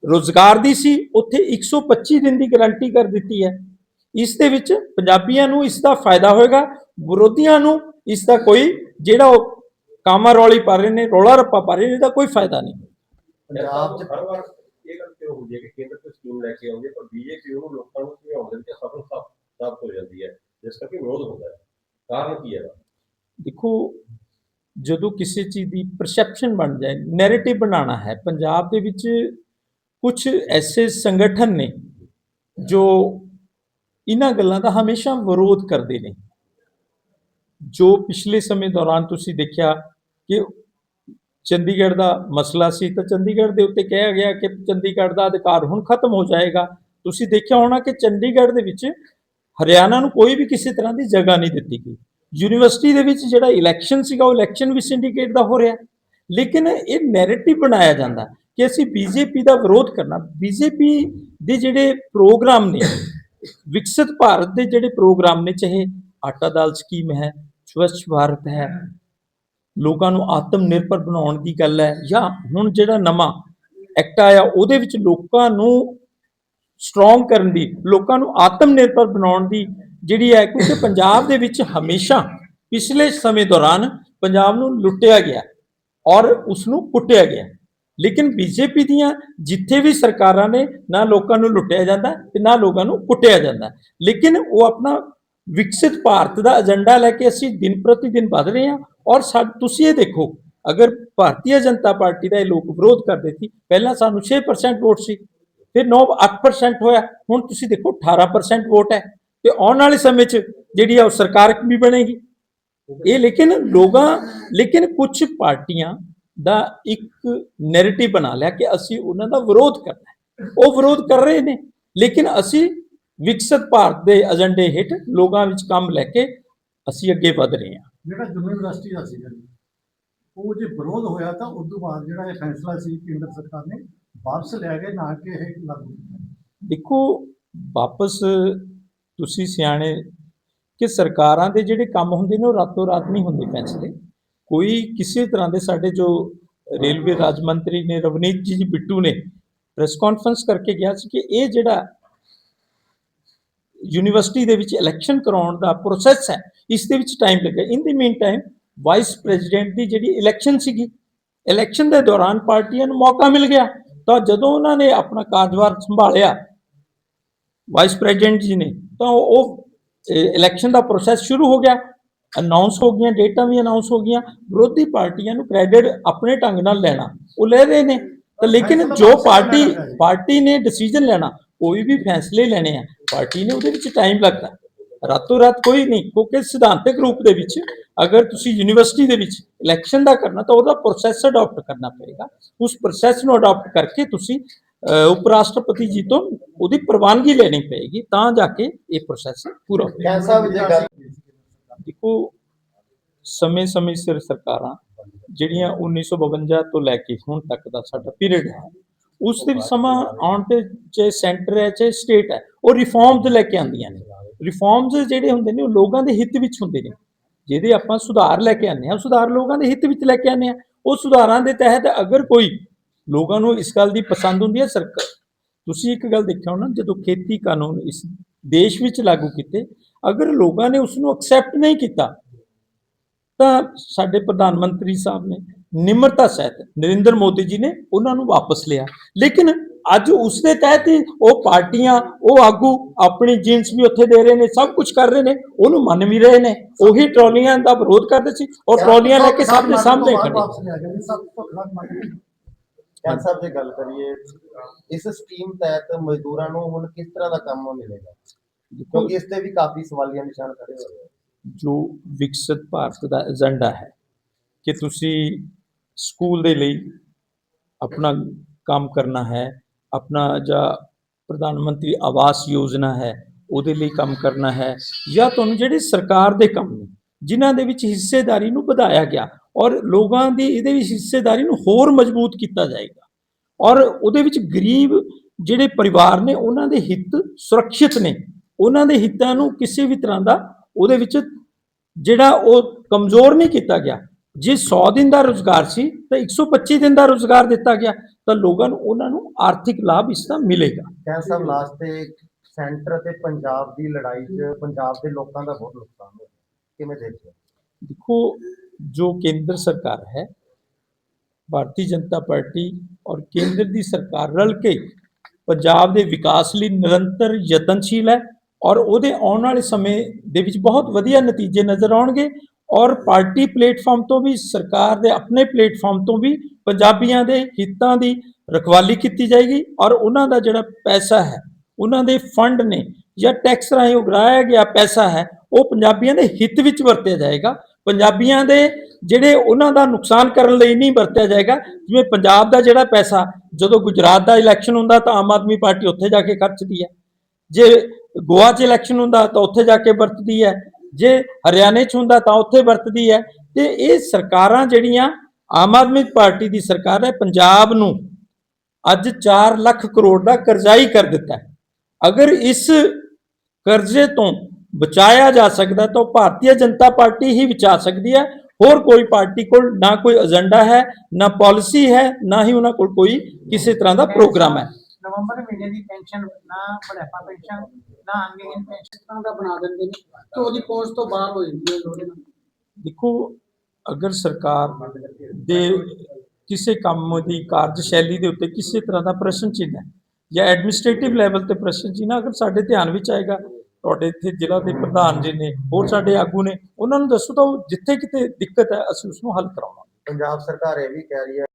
ਰੋਜ਼ਗਾਰ ਦੀ ਸੀ, ਉੱਥੇ 125 ਦਿਨ ਦੀ ਗਾਰੰਟੀ ਕਰ ਦਿੱਤੀ ਹੈ। ਇਸ ਦੇ ਵਿੱਚ ਪੰਜਾਬੀਆਂ ਨੂੰ ਇਸ ਦਾ ਫਾਇਦਾ ਹੋਏਗਾ, ਵਿਰੋਧੀਆਂ ਨੂੰ ਇਸ ਦਾ ਕੋਈ ਜਿਹੜਾ ਉਹ ਕਾਮਾ ਰੌਲੀ ਪਾ ਰਹੇ ਨੇ, ਰੌਲਾ ਰੱਪਾ ਪਾ ਰਹੇ ਨੇ, ਇਹਦਾ ਕੋਈ ਫਾਇਦਾ ਨਹੀਂ। ਪੰਜਾਬ 'ਚ ਹਰ ਵਾਰ ਇਹ ਗੱਲ ਕਿਉਂ ਹੁੰਦੀ ਹੈ ਕਿ ਕੇਂਦਰ ਤੋਂ ਸਕੀਮ ਲੈ ਕੇ ਆਉਂਦੇ, ਪਰ ਬੀਜੇਪੀ ਉਹਨੂੰ ਲੋਕਾਂ ਨੂੰ ਸਮਝਾਉਣ ਦੇ ਵਿੱਚ ਸਫਲ ਸਾਬਤ ਹੋ ਜਾਂਦੀ ਹੈ, ਜਿਸ ਕਰਕੇ ਵਿਰੋਧ ਹੁੰਦਾ ਹੈ। ਕਾਰਨ ਕੀ ਹੈ? ਦੇਖੋ, ਜਦੋਂ ਕਿਸੇ ਚੀਜ਼ ਦੀ ਪਰਸੈਪਸ਼ਨ ਬਣ ਜਾਏ ਨੈਰੇਟਿਵ ਬਣਾਉਣਾ ਹੈ, ਪੰਜਾਬ ਦੇ ਵਿੱਚ ਕੁਝ ਐਸੇ ਸੰਗਠਨ ਨੇ ਜੋ ਇਹਨਾਂ ਗੱਲਾਂ ਦਾ ਹਮੇਸ਼ਾ ਵਿਰੋਧ ਕਰਦੇ ਨੇ। ਜੋ ਪਿਛਲੇ ਸਮੇਂ ਦੌਰਾਨ ਤੁਸੀਂ ਦੇਖਿਆ ਕਿ ਚੰਡੀਗੜ੍ਹ ਦਾ ਮਸਲਾ ਸੀ, ਤਾਂ ਚੰਡੀਗੜ੍ਹ ਦੇ ਉੱਤੇ ਕਿਹਾ ਗਿਆ ਕਿ ਚੰਡੀਗੜ੍ਹ ਦਾ ਅਧਿਕਾਰ ਹੁਣ ਖਤਮ ਹੋ ਜਾਏਗਾ। ਤੁਸੀਂ ਦੇਖਿਆ ਹੋਣਾ ਕਿ ਚੰਡੀਗੜ੍ਹ ਦੇ ਵਿੱਚ ਹਰਿਆਣਾ ਨੂੰ ਕੋਈ ਵੀ ਕਿਸੇ ਤਰ੍ਹਾਂ ਦੀ ਜਗ੍ਹਾ ਨਹੀਂ ਦਿੱਤੀ ਗਈ। ਯੂਨੀਵਰਸਿਟੀ ਦੇ ਵਿੱਚ ਜਿਹੜਾ ਇਲੈਕਸ਼ਨ ਸੀਗਾ, ਉਹ ਇਲੈਕਸ਼ਨ ਵੀ ਸਿੰਡੀਕੇਟ ਦਾ ਹੋ ਰਿਹਾ ਲੇਕਿਨ ਇਹ ਨੈਰੇਟਿਵ ਬਣਾਇਆ ਜਾਂਦਾ ਕਿ ਅਸੀਂ ਬੀਜੇਪੀ ਦਾ ਵਿਰੋਧ ਕਰਨਾ ਬੀਜੇਪੀ ਦੇ ਜਿਹੜੇ ਪ੍ਰੋਗਰਾਮ ਨੇ, ਵਿਕਸਿਤ ਭਾਰਤ ਦੇ ਜਿਹੜੇ ਪ੍ਰੋਗਰਾਮ ਨੇ, ਚਾਹੇ ਆਟਾ ਦਾਲ ਸਕੀਮ ਹੈ, ਸਵੱਛ ਭਾਰਤ ਹੈ, ਲੋਕਾਂ ਨੂੰ ਆਤਮ ਨਿਰਭਰ ਬਣਾਉਣ ਦੀ ਗੱਲ ਹੈ, ਜਾਂ ਹੁਣ ਜਿਹੜਾ ਨਵਾਂ ਐਕਟ ਆਇਆ, ਉਹਦੇ ਵਿੱਚ ਲੋਕਾਂ ਨੂੰ ਸਟਰੋਂਗ ਕਰਨ ਦੀ, ਲੋਕਾਂ ਨੂੰ ਆਤਮ ਨਿਰਭਰ ਬਣਾਉਣ ਦੀ ਜਿਹੜੀ ਹੈ, ਕਿਉਂਕਿ ਪੰਜਾਬ ਦੇ ਵਿੱਚ ਹਮੇਸ਼ਾ ਪਿਛਲੇ ਸਮੇਂ ਦੌਰਾਨ ਪੰਜਾਬ ਨੂੰ ਲੁੱਟਿਆ ਗਿਆ ਔਰ ਉਸ ਨੂੰ ਕੁੱਟਿਆ ਗਿਆ। ਲੇਕਿਨ ਬੀਜੇਪੀ ਦੀਆਂ ਜਿੱਥੇ ਵੀ ਸਰਕਾਰਾਂ ਨੇ ਨਾ ਲੋਕਾਂ ਨੂੰ ਲੁੱਟਿਆ ਜਾਂਦਾ ਤੇ ਨਾ ਲੋਕਾਂ ਨੂੰ ਕੁੱਟਿਆ ਜਾਂਦਾ। ਲੇਕਿਨ ਉਹ ਆਪਣਾ ਵਿਕਸਿਤ ਭਾਰਤ ਦਾ ਏਜੰਡਾ ਲੈ ਕੇ ਅਸੀਂ ਦਿਨ ਪ੍ਰਤੀ ਦਿਨ ਵੱਧ ਰਹੇ ਹਾਂ ਔਰ ਸਾ, ਤੁਸੀਂ ਇਹ ਦੇਖੋ, ਅਗਰ ਭਾਰਤੀ ਜਨਤਾ ਪਾਰਟੀ ਦਾ ਇਹ ਲੋਕ ਵਿਰੋਧ ਕਰਦੇ ਸੀ, ਪਹਿਲਾਂ ਸਾਨੂੰ 6% ਵੋਟ ਸੀ, ਫਿਰ 9 8% ਹੋਇਆ, ਹੁਣ ਤੁਸੀਂ ਦੇਖੋ 18% ਵੋਟ ਹੈ। ਤੇ ਆਉਣ ਵਾਲੇ ਸਮੇਂ 'ਚ ਜਿਹੜੀ ਆ ਉਹ ਸਰਕਾਰ ਵੀ ਬਣੇਗੀ। ਇਹ ਲੇਕਿਨ ਲੋਕਾਂ ਲੇਕਿਨ ਕੁਝ ਪਾਰਟੀਆਂ ਦਾ ਇੱਕ ਨੈਰੇਟਿਵ ਬਣਾ ਲਿਆ ਕਿ ਅਸੀਂ ਉਹਨਾਂ ਦਾ ਵਿਰੋਧ ਕਰਨਾ ਹੈ। ਉਹ ਵਿਰੋਧ ਕਰ ਰਹੇ ਨੇ ਲੇਕਿਨ ਅਸੀਂ ਵਿਕਸਿਤ ਭਾਰਤ ਦੇ ਏਜੰਡੇ ਹੇਠ ਲੋਕਾਂ ਵਿੱਚ ਕੰਮ ਲੈ ਕੇ ਅਸੀਂ ਅੱਗੇ ਵਧ ਰਹੇ ਹਾਂ। ਜਿਹੜਾ ਯੂਨੀਵਰਸਿਟੀ ਦਾ ਜੀ, ਉਹ ਜੇ ਵਿਰੋਧ ਹੋਇਆ ਤਾਂ ਉਸ ਤੋਂ ਬਾਅਦ ਜਿਹੜਾ ਇਹ ਫੈਸਲਾ ਸੀ ਕੇਂਦਰ ਸਰਕਾਰ ਨੇ ਵਾਪਸ ਲਿਆ ਗਿਆ ਨਾ ਕਿ ਇਹ ਲਾਗੂ ਦੇਖੋ ਵਾਪਸ ਤੁਸੀਂ ਸਿਆਣੇ ਕਿ ਸਰਕਾਰਾਂ ਦੇ ਜਿਹੜੇ ਕੰਮ ਹੁੰਦੇ ਨੇ ਉਹ ਰਾਤੋਂ ਰਾਤ ਨਹੀਂ ਹੁੰਦੇ ਫੈਸਲੇ। ਕੋਈ ਕਿਸੇ ਤਰ੍ਹਾਂ ਦੇ ਸਾਡੇ ਜੋ ਰੇਲਵੇ ਰਾਜ ਮੰਤਰੀ ਨੇ, ਰਵਨੀਤ ਜੀ ਬਿੱਟੂ ਨੇ ਪ੍ਰੈਸ ਕਾਨਫਰੰਸ ਕਰਕੇ ਗਿਆ ਸੀ ਕਿ ਇਹ ਜਿਹੜਾ ਯੂਨੀਵਰਸਿਟੀ ਦੇ ਵਿੱਚ ਇਲੈਕਸ਼ਨ ਕਰਾਉਣ ਦਾ ਪ੍ਰੋਸੈਸ ਹੈ, ਇਸ ਦੇ ਵਿੱਚ ਟਾਈਮ ਲੱਗਿਆ। In the mean time vice president ਦੀ ਜਿਹੜੀ ਇਲੈਕਸ਼ਨ ਸੀਗੀ ਇਲੈਕਸ਼ਨ ਦੇ ਦੌਰਾਨ ਪਾਰਟੀਆਂ ਨੂੰ ਮੌਕਾ ਮਿਲ ਗਿਆ। ਤਾਂ ਜਦੋਂ ਉਹਨਾਂ ਨੇ ਆਪਣਾ ਕਾਰਜਵਾਰ ਸੰਭਾਲਿਆ ਵਾਈਸ ਪ੍ਰੈਜ਼ੀਡੈਂਟ ਜੀ ਨੇ। ਤਾਂ ਉਹ ਇਲੈਕਸ਼ਨ ਦਾ ਪ੍ਰੋਸੈਸ ਸ਼ੁਰੂ ਹੋ ਗਿਆ। ਅਨਾਉਂਸ ਹੋ ਗਈਆਂ ਡੇਟਾਂ ਵੀ ਅਨਾਉਂਸ ਹੋ ਗਈਆਂ। ਵਿਰੋਧੀ ਪਾਰਟੀਆਂ ਨੂੰ ਕ੍ਰੈਡਿਟ ਆਪਣੇ ਢੰਗ ਨਾਲ ਲੈਣਾ। ਉਹ ਲੈ ਰਹੇ ਨੇ। ਤਾਂ ਲੇਕਿਨ ਜੋ ਪਾਰਟੀ ਪਾਰਟੀ ਨੇ ਡਿਸੀਜਨ ਲੈਣਾ ਕੋਈ ਵੀ ਫੈਸਲੇ ਲੈਣੇ ਆ ਪਾਰਟੀ ਨੇ ਉਹਦੇ ਵਿੱਚ ਟਾਈਮ ਲੱਗਦਾ। ਰਾਤੋਂ ਰਾਤ ਕੋਈ ਨਹੀਂ ਕਿਉਂਕਿ ਸਿਧਾਂਤਕ ਰੂਪ ਦੇ ਵਿੱਚ ਅਗਰ ਤੁਸੀਂ ਯੂਨੀਵਰਸਿਟੀ ਦੇ ਵਿੱਚ ਇਲੈਕਸ਼ਨ ਦਾ ਕਰਨਾ ਤਾਂ ਉਹਦਾ ਪ੍ਰੋਸੈਸ ਅਡਾਪਟ ਕਰਨਾ ਪਏਗਾ। ਉਸ ਪ੍ਰੋਸੈਸ ਨੂੰ ਅਡਾਪਟ ਕਰਕੇ ਤੁਸੀਂ ਉਪ ਰਾਸ਼ਟਰਪਤੀ ਜੀ ਤੋਂ ਉਹਦੀ ਪ੍ਰਵਾਨਗੀ ਲੈਣੀ ਪਏਗੀ ਤਾਂ ਜਾ ਕੇ ਇਹ ਪ੍ਰੋਸੈਸ ਪੂਰਾ ਹੋਵੇਗਾ ਦੇਖੋ ਸਮੇਂ-ਸਮੇਂ ਸਿਰ ਸਰਕਾਰਾਂ ਜਿਹੜੀਆਂ 1952 ਤੋਂ ਲੈ ਕੇ ਹੁਣ ਤੱਕ ਦਾ ਸਾਡਾ ਪੀਰੀਅਡ ਹੈ ਉਸ ਦੇ ਸਮਾਂ ਆਉਣ ਤੇ ਚਾਹੇ ਸੈਂਟਰ ਹੈ ਚਾਹੇ ਸਟੇਟ ਹੈ ਉਹ ਰਿਫਾਰਮਸ ਲੈ ਕੇ ਆਉਂਦੀਆਂ ਨੇ। ਰਿਫਾਰਮਸ ਜਿਹੜੇ ਹੁੰਦੇ ਨੇ ਉਹ ਲੋਕਾਂ ਦੇ ਹਿੱਤ ਵਿੱਚ ਹੁੰਦੇ ਨੇ। ਜਿਹਦੇ ਆਪਾਂ ਸੁਧਾਰ ਲੈ ਕੇ ਆਉਂਦੇ ਹਾਂ ਸੁਧਾਰ ਲੋਕਾਂ ਦੇ ਹਿੱਤ ਵਿੱਚ ਲੈ ਕੇ ਆਉਂਦੇ ਹਾਂ। ਉਹ ਸੁਧਾਰਾਂ ਦੇ ਤਹਿਤ ਅਗਰ ਕੋਈ ਲੋਕਾਂ ਨੂੰ ਇਸ ਗੱਲ ਦੀ ਪਸੰਦ ਹੁੰਦੀ ਹੈ ਸਰਕਾਰ ਤੁਸੀਂ ਇੱਕ ਗੱਲ ਦੇਖਿਆ ਹੋਣਾ ਜਦੋਂ ਖੇਤੀ ਕਾਨੂੰਨ ਇਸ ਦੇਸ਼ ਵਿੱਚ ਲਾਗੂ ਕੀਤੇ ਅਗਰ ਲੋਕਾਂ ਨੇ ਉਸ ਨੂੰ ਐਕਸੈਪਟ ਨਹੀਂ ਕੀਤਾ ਤਾਂ ਸਾਡੇ ਪ੍ਰਧਾਨ ਮੰਤਰੀ ਸਾਹਿਬ ਨੇ ਨਿਮਰਤਾ ਸਹਿਤ ਨਰਿੰਦਰ ਮੋਦੀ ਜੀ ਨੇ ਉਹਨਾਂ ਨੂੰ ਵਾਪਸ ਲਿਆ। ਲੇਕਿਨ ਅੱਜ ਉਸ ਦੇ ਤਹਿਤ ਉਹ ਪਾਰਟੀਆਂ ਉਹ ਆਗੂ ਆਪਣੀ ਜੀਨਸ ਵੀ ਉੱਥੇ ਦੇ ਰਹੇ ਨੇ ਸਭ ਕੁਝ ਕਰ ਰਹੇ ਨੇ ਉਹਨੂੰ ਮੰਨ ਵੀ ਰਹੇ ਨੇ ਉਹੀ ਟਰਾਲੀਆਂ ਦਾ ਵਿਰੋਧ ਕਰਦੇ ਸੀ ਉਹ ਟਰਾਲੀਆਂ ਲੈ ਕੇ ਸਭ ਦੇ ਸਾਹਮਣੇ ਖੜੇ ਕੈਨ ਸਾਹਿਬ ਜੇ ਗੱਲ ਕਰੀਏ ਇਸ ਸਕੀਮ ਤਹਿਤ ਮਜ਼ਦੂਰਾਂ ਨੂੰ ਹੁਣ ਕਿਸ ਤਰ੍ਹਾਂ ਦਾ ਕੰਮ ਮਿਲੇਗਾ? ਕਿਉਂਕਿ ਇਸ ਤੇ ਵੀ ਕਾਫੀ ਸਵਾਲੀਆ ਨਿਸ਼ਾਨ ਖੜੇ ਹੋ ਰਹੇ ਆ। ਜੋ ਵਿਕਸਿਤ ਭਾਰਤ ਦਾ ਏਜੰਡਾ ਹੈ ਕਿ ਤੁਸੀਂ ਸਕੂਲ ਦੇ ਲਈ ਆਪਣਾ ਕੰਮ ਕਰਨਾ ਹੈ ਆਪਣਾ ਜਾਂ ਪ੍ਰਧਾਨ ਮੰਤਰੀ ਆਵਾਸ ਯੋਜਨਾ ਹੈ ਉਹਦੇ ਲਈ ਕੰਮ ਕਰਨਾ ਹੈ ਜਾਂ ਤੁਹਾਨੂੰ ਜਿਹੜੇ ਸਰਕਾਰ ਦੇ ਕੰਮ ਨੇ ਜਿਨ੍ਹਾਂ ਦੇ ਵਿੱਚ ਹਿੱਸੇਦਾਰੀ ਨੂੰ ਵਧਾਇਆ ਗਿਆ ਔਰ ਲੋਕਾਂ ਦੀ ਇਹਦੇ ਵਿੱਚ ਹਿੱਸੇਦਾਰੀ ਨੂੰ ਹੋਰ ਮਜ਼ਬੂਤ ਕੀਤਾ ਜਾਏਗਾ ਔਰ ਉਹਦੇ ਵਿੱਚ ਗਰੀਬ ਜਿਹੜੇ ਪਰਿਵਾਰ ਨੇ ਉਹਨਾਂ ਦੇ ਹਿੱਤ ਸੁਰੱਖਿਅਤ ਨੇ, ਉਹਨਾਂ ਦੇ ਹਿੱਤਾਂ ਨੂੰ ਕਿਸੇ ਵੀ ਤਰ੍ਹਾਂ ਦਾ ਉਹਦੇ ਵਿੱਚ ਜਿਹੜਾ ਉਹ ਕਮਜ਼ੋਰ ਨਹੀਂ ਕੀਤਾ ਗਿਆ। ਜੇ 100 ਦਿਨ ਦਾ ਰੋਜ਼ਗਾਰ ਸੀ ਤਾਂ 125 ਦਿਨ ਦਾ ਰੋਜ਼ਗਾਰ ਦਿੱਤਾ ਗਿਆ ਤਾਂ ਲੋਕਾਂ ਨੂੰ ਉਹਨਾਂ ਨੂੰ ਆਰਥਿਕ ਲਾਭ ਇਸ ਦਾ ਮਿਲੇਗਾ। ਕੈਨ ਸਾਹਿਬ ਲਾਸਟ ਤੇ ਸੈਂਟਰ ਅਤੇ ਪੰਜਾਬ ਦੀ ਲੜਾਈ 'ਚ ਪੰਜਾਬ ਦੇ ਲੋਕਾਂ ਦਾ ਬਹੁਤ ਨੁਕਸਾਨ ਹੋਇਆ। ਕਿਵੇਂ ਦੇਖਦੇ ਹੋ? ਦੇਖੋ, ਜੋ ਕੇਂਦਰ ਸਰਕਾਰ ਹੈ, ਭਾਰਤੀ ਜਨਤਾ ਪਾਰਟੀ ਔਰ ਕੇਂਦਰ ਦੀ ਸਰਕਾਰ ਰਲ ਕੇ ਪੰਜਾਬ ਦੇ ਵਿਕਾਸ ਲਈ ਨਿਰੰਤਰ ਯਤਨਸ਼ੀਲ ਹੈ ਔਰ ਉਹਦੇ ਆਉਣ ਵਾਲੇ ਸਮੇਂ ਦੇ ਵਿੱਚ ਬਹੁਤ ਵਧੀਆ ਨਤੀਜੇ ਨਜ਼ਰ ਆਉਣਗੇ ਔਰ ਪਾਰਟੀ ਪਲੇਟਫਾਰਮ ਤੋਂ ਵੀ, ਸਰਕਾਰ ਦੇ ਆਪਣੇ ਪਲੇਟਫਾਰਮ ਤੋਂ ਵੀ ਪੰਜਾਬੀਆਂ ਦੇ ਹਿੱਤਾਂ ਦੀ ਰਖਵਾਲੀ ਕੀਤੀ ਜਾਏਗੀ ਔਰ ਉਹਨਾਂ ਦਾ ਜਿਹੜਾ ਪੈਸਾ ਹੈ, ਉਹਨਾਂ ਦੇ ਫੰਡ ਨੇ ਜਾਂ ਟੈਕਸ ਰਾਹੀਂ ਉਗਰਾਇਆ ਗਿਆ ਪੈਸਾ ਹੈ, ਉਹ ਪੰਜਾਬੀਆਂ ਦੇ ਹਿੱਤ ਵਿੱਚ ਵਰਤਿਆ ਜਾਏਗਾ। ਪੰਜਾਬੀਆਂ ਦੇ ਜਿਹੜੇ ਉਹਨਾਂ ਦਾ ਨੁਕਸਾਨ ਕਰਨ ਲਈ ਨਹੀਂ ਵਰਤਿਆ ਜਾਏਗਾ, ਜਿਵੇਂ ਪੰਜਾਬ ਦਾ ਜਿਹੜਾ ਪੈਸਾ, ਜਦੋਂ ਗੁਜਰਾਤ ਦਾ ਇਲੈਕਸ਼ਨ ਹੁੰਦਾ ਤਾਂ ਆਮ ਆਦਮੀ ਪਾਰਟੀ ਉੱਥੇ ਜਾ ਕੇ ਖਰਚਦੀ ਹੈ। ਜੇ ਗੋਆ 'ਚ ਇਲੈਕਸ਼ਨ ਹੁੰਦਾ ਤਾਂ ਉੱਥੇ ਜਾ ਕੇ ਵਰਤਦੀ ਹੈ। ਜੇ ਹਰਿਆਣੇ 'ਚ ਹੁੰਦਾ ਤਾਂ ਉੱਥੇ ਵਰਤਦੀ ਹੈ। ਤੇ ਇਹ ਸਰਕਾਰਾਂ ਜਿਹੜੀਆਂ ਆਮ ਆਦਮੀ ਪਾਰਟੀ ਦੀ ਸਰਕਾਰ ਹੈ, ਪੰਜਾਬ ਨੂੰ ਅੱਜ 4 ਲੱਖ ਕਰੋੜ ਦਾ ਕਰਜ਼ਾਈ ਕਰ ਦਿੱਤਾ ਅਗਰ ਇਸ ਕਰਜ਼ੇ ਤੋਂ ਬਚਾਇਆ ਜਾ ਸਕਦਾ ਤਾਂ ਭਾਰਤੀ ਜਨਤਾ ਪਾਰਟੀ ਹੀ ਬਚਾ ਸਕਦੀ ਹੈ। ਹੋਰ ਕੋਈ ਪਾਰਟੀ ਕੋਲ ਨਾ ਕੋਈ ਏਜੰਡਾ ਹੈ ਨਾ ਪਾਲਿਸੀ ਹੈ ਨਾ ਹੀ ਉਹਨਾਂ ਕੋਲ ਕੋਈ ਕਿਸੇ ਤਰ੍ਹਾਂ ਦਾ ਪ੍ਰੋਗਰਾਮ ਹੈ। ਨਵੰਬਰ ਮਹੀਨੇ ਦੀ ਪੈਨਸ਼ਨ ਨਾ ਬੁਢਾਪਾ ਪੈਨਸ਼ਨ ਨਾ ਅੰਗਹੀਨ ਪੈਨਸ਼ਨ ਤਰ੍ਹਾਂ ਦਾ ਬਣਾ ਦਿੰਦੇ ਨੇ। ਤੇ ਉਹਦੀ ਪਹੁੰਚ ਤੋਂ ਬਾਹਰ ਹੋ ਜਾਂਦੀ ਹੈ ਲੋੜੇ ਨਾਲ। ਦੇਖੋ ਅਗਰ ਸਰਕਾਰ ਦੇ ਕਿਸੇ ਕੰਮ ਦੀ ਕਾਰਜਸ਼ੈਲੀ ਦੇ ਉੱਤੇ ਕਿਸੇ ਤਰ੍ਹਾਂ ਦਾ ਪ੍ਰਸ਼ਨ ਚਿੰਨ੍ਹ ਹੈ ਜਾਂ ਐਡਮਿਨਿਸਟ੍ਰੇਟਿਵ ਲੈਵਲ ਤੇ ਪ੍ਰਸ਼ਨ ਚਿੰਨ੍ਹ ਅਗਰ ਸਾਡੇ ਧਿਆਨ ਵਿੱਚ ਆਏਗਾ ਤੁਹਾਡੇ ਇੱਥੇ ਜ਼ਿਲ੍ਹਾ ਦੇ ਪ੍ਰਧਾਨ ਜੀ ਨੇ, ਹੋਰ ਸਾਡੇ ਆਗੂ ਨੇ, ਉਹਨਾਂ ਨੂੰ ਦੱਸੋ ਤਾਂ ਉਹ ਜਿੱਥੇ ਕਿਤੇ ਦਿੱਕਤ ਹੈ, ਅਸੀਂ ਉਸ ਨੂੰ ਹੱਲ ਕਰਾਵਾਂਗੇ। ਪੰਜਾਬ ਸਰਕਾਰ ਇਹ ਵੀ ਕਹਿ ਰਹੀ ਹੈ